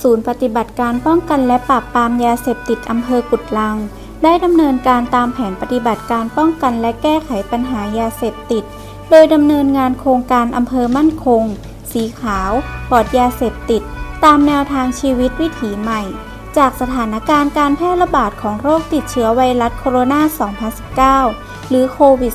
ศูนย์ปฏิบัติการป้องกันและปราบปรามยาเสพติดอำเภอกุดลัง ได้ดำเนินการตามแผนปฏิบัติการป้องกันและแก้ไขปัญหายาเสพติด โดยดำเนินงานโครงการอำเภอมั่นคง สีขาวปลอดยาเสพติด ตามแนวทางชีวิตวิถีใหม่ จากสถานการณ์การแพร่ระบาดของโรคติดเชื้อไวรัสโคโรนา 2019 หรือโควิด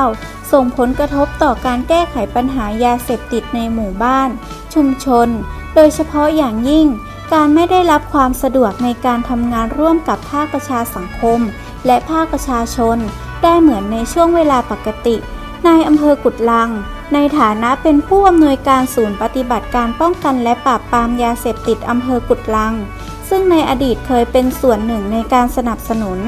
-19 ส่งผลกระทบต่อการแก้ไขปัญหายาเสพติดในหมู่บ้าน ชุมชน โดยเฉพาะอย่างยิ่ง การไม่ได้รับความสะดวกในการทำงานร่วมกับภาคประชาสังคม และภาคประชาชน ได้เหมือนในช่วงเวลาปกตินายอำเภอกุดลัง ในฐานะเป็นผู้อำนวยการศูนย์ปฏิบัติการป้องกันและปราบปรามยาเสพติดอำเภอกุดลัง ซึ่งในอดีตเคยเป็นส่วนหนึ่งในการสนับสนุน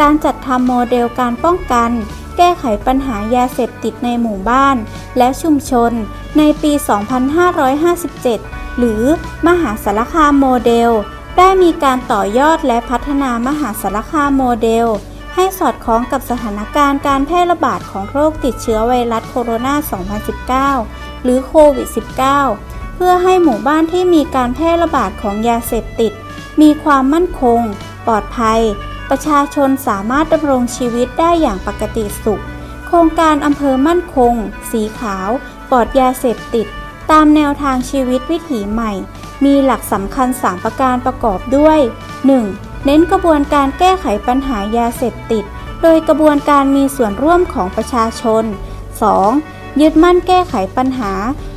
การจัดทำโมเดลการป้องกัน แก้ไขปัญหายาเสพติดในหมู่บ้าน และชุมชน ในปี 2557 หรือมหาสารคามโมเดล ได้มีการต่อยอดและพัฒนามหาสารคามโมเดล ให้สอดคล้องกับสถานการณ์การแพร่ระบาดของโรคติดเชื้อไวรัสโคโรนา 2019 หรือโควิด -19 เพื่อให้หมู่บ้านที่มีการแพร่ระบาดของยาเสพติด มีความมั่นคง ปลอดภัย ประชาชนสามารถดำรงชีวิตได้อย่างปกติสุข โครงการอำเภอมั่นคง สีขาว ปลอดยาเสพติด ตามแนวทางชีวิตวิถีใหม่ มีหลักสำคัญ 3 ประการประกอบด้วย 1. เน้นกระบวนการแก้ไขปัญหายาเสพติด โดยกระบวนการมีส่วนร่วมของประชาชน 2. ยึดมั่นแก้ไขปัญหา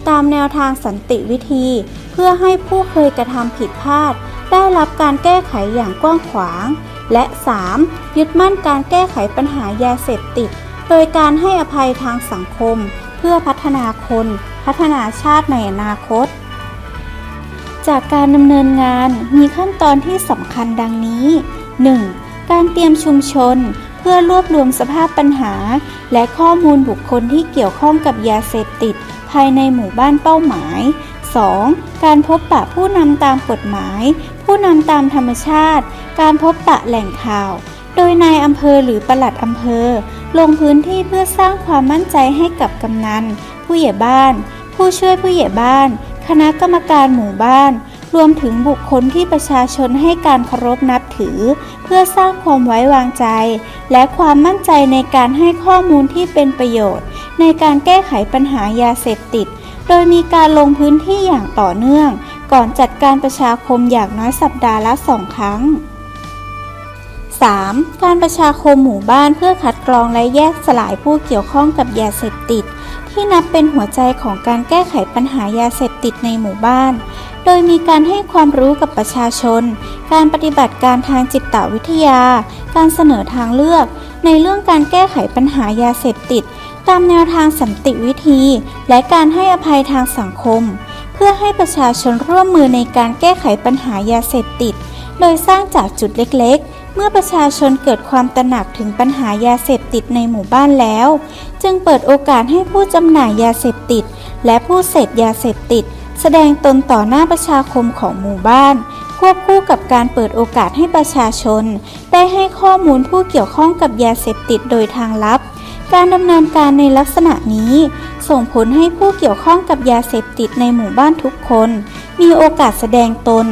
ตามแนวทางสันติวิธี เพื่อให้ผู้เคยกระทำผิดพลาด ได้รับการแก้ไขอย่างกว้างขวาง และ 3. ยึดมั่นการแก้ไขปัญหายาเสพติด โดยการให้อภัยทางสังคม พื่อพัฒนาคนพัฒนาชาติในอนาคต จากการดำเนินงานมีขั้นตอนที่สำคัญดังนี้ 1. การเตรียมชุมชน เพื่อรวบรวมสภาพปัญหา และข้อมูลบุคคลที่เกี่ยวข้องกับยาเสพติด ภายในหมู่บ้านเป้าหมาย 2. การพบปะผู้นำตามกฎหมาย ผู้นำตามธรรมชาติ การพบปะแหล่งข่าว โดยนายอำเภอหรือปลัดอำเภอ ลงพื้นที่เพื่อสร้างความมั่นใจให้กับกำนัน ผู้ใหญ่บ้าน ผู้ช่วยผู้ใหญ่บ้าน คณะกรรมการหมู่บ้าน รวมถึงบุคคลที่ประชาชนให้การเคารพนับถือ เพื่อสร้างความไว้วางใจ และความมั่นใจในการให้ข้อมูลที่เป็นประโยชน์ ในการแก้ไขปัญหายาเสพติด โดยมีการลงพื้นที่อย่างต่อเนื่อง ก่อนจัดการประชาคมอย่างน้อยสัปดาห์ละสองครั้ง 3. การประชาคมหมู่บ้านเพื่อคัดกรองและแยกสลายผู้เกี่ยวข้องกับยาเสพติด ที่นับเป็นหัวใจของการแก้ไขปัญหายาเสพติดในหมู่บ้าน โดยมีการให้ความรู้กับประชาชน การปฏิบัติการทางจิตวิทยา การเสนอทางเลือก ในเรื่องการแก้ไขปัญหายาเสพติด ตามแนวทางสันติวิธี และการให้อภัยทางสังคม เพื่อให้ประชาชนร่วมมือในการแก้ไขปัญหายาเสพติด โดยสร้างจากจุดเล็กๆ เมื่อประชาชนเกิดความตระหนักถึงปัญหายาเสพติดในหมู่บ้านแล้ว จึงเปิดโอกาสให้ผู้จำหน่ายยาเสพติด และผู้เสพยาเสพติด แสดงตนต่อหน้าประชาคมของหมู่บ้าน ควบคู่กับการเปิดโอกาสให้ประชาชน ได้ให้ข้อมูลผู้เกี่ยวข้องกับยาเสพติดโดยทางลับ การดำเนินการในลักษณะนี้ ส่งผลให้ผู้เกี่ยวข้องกับยาเสพติดในหมู่บ้านทุกคน มีโอกาสแสดงตน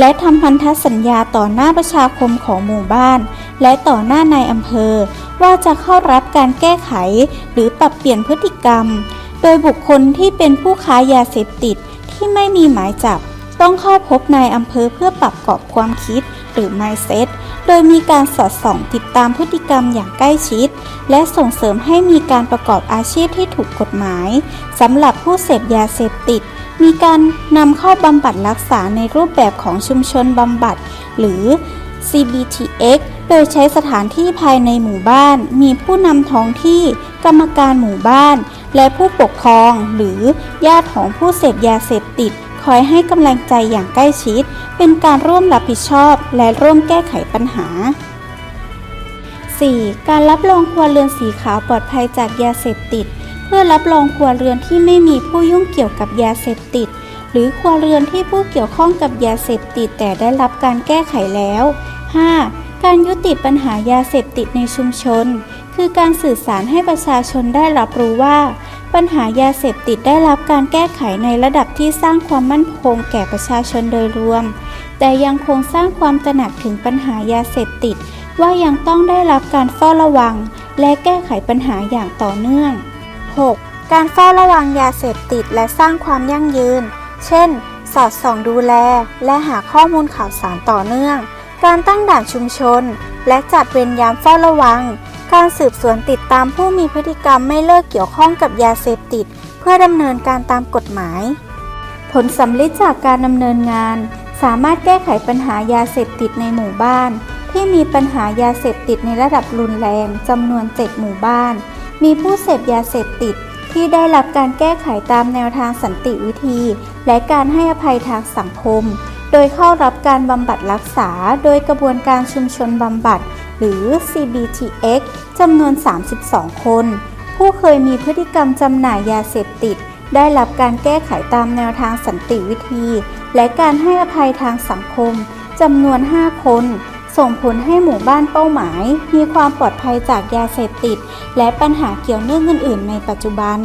และทำพันธสัญญาต่อหน้าประชาคมของหมู่บ้าน และต่อหน้านายอำเภอ ว่าจะเข้ารับการแก้ไข หรือปรับเปลี่ยนพฤติกรรม โดยบุคคลที่เป็นผู้ค้ายาเสพติดที่ไม่มีหมายจับ ต้องเข้าพบนายอำเภอเพื่อปรับกรอบความคิดหรือ mindset โดยมีการสอดส่องติดตามพฤติกรรมอย่างใกล้ชิด และส่งเสริมให้มีการประกอบอาชีพที่ถูกกฎหมายสำหรับผู้เสพยาเสพติด มีการนำเข้าบำบัดรักษาในรูปแบบของชุมชนบำบัด หรือ CBTX โดยใช้สถานที่ภายในหมู่บ้าน มีผู้นำท้องที่กรรมการหมู่บ้าน และผู้ปกครองหรือญาติของผู้เสพยาเสพติด คอยให้กำลังใจอย่างใกล้ชิด เป็นการร่วมรับผิดชอบ และร่วมแก้ไขปัญหา 4. การรับรองครัวเรือนสีขาวปลอดภัยจากยาเสพติด พื่อรับรองครัวเรือนที่ไม่มีผู้ยุ่งเกี่ยวกับยาเสพติด หรือครัวเรือนที่ผู้เกี่ยวข้องกับยาเสพติดแต่ได้รับการแก้ไขแล้ว 5. การยุติปัญหายาเสพติดในชุมชน คือการสื่อสารให้ประชาชนได้รับรู้ว่า ปัญหายาเสพติดได้รับการแก้ไขในระดับที่สร้างความมั่นคงแก่ประชาชนโดยรวม แต่ยังคงสร้างความตระหนักถึงปัญหายาเสพติด ว่ายังต้องได้รับการเฝ้าระวัง และแก้ไขปัญหาอย่างต่อเนื่อง 6. การเฝ้าระวังยาเสพติดและสร้างความยั่งยืน เช่น สอดส่องดูแล และหาข้อมูลข่าวสารต่อเนื่อง การตั้งด่านชุมชน และจัดเวรยามเฝ้าระวัง การสืบสวนติดตามผู้มีพฤติกรรมไม่เลิกเกี่ยวข้องกับยาเสพติด เพื่อดำเนินการตามกฎหมาย ผลสำลิดจากการดำเนินงาน สามารถแก้ไขปัญหายาเสพติดในหมู่บ้าน ที่มีปัญหายาเสพติดในระดับรุนแรงจำนวน 7 หมู่บ้าน มีผู้เสพยาเสพติดที่ได้รับการแก้ไขตามแนวทางสันติวิธี และการให้อภัยทางสังคม โดยเข้ารับการบำบัดรักษา โดยกระบวนการชุมชนบำบัด หรือ CBTX จำนวน 32 คน ผู้เคยมีพฤติกรรมจำหน่ายยาเสพติด ได้รับการแก้ไขตามแนวทางสันติวิธี และการให้อภัยทางสังคมจำนวน 5 คน ส่งผลให้หมู่บ้านเป้าหมาย มีความปลอดภัยจากยาเสพติด และปัญหาเกี่ยวเนื่องอื่นๆในปัจจุบัน